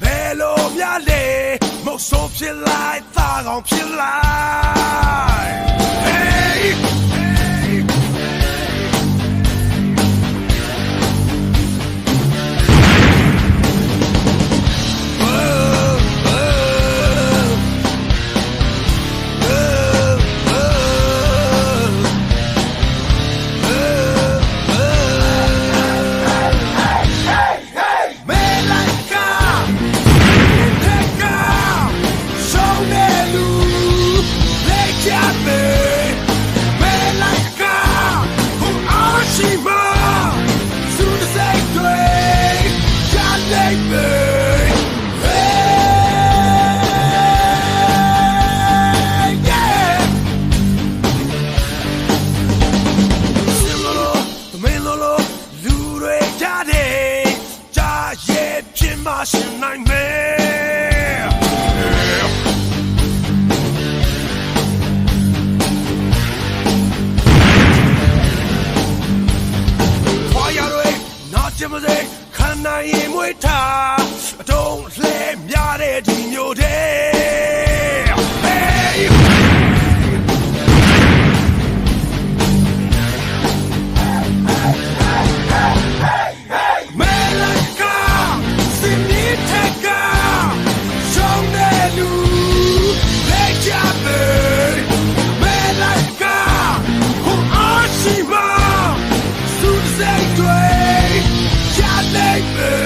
ဘယ်လိုများလဲမဟုတ်ဆိုဖြစ်လိုက်သာကောင်ဖြစ်လိုက် လူတွေရတယ်ကြာရဲ့ဖြစ်မှရှင်နိုင်မယ် Jim was a can I in with ta don't let me out of your day safely. Can't make me.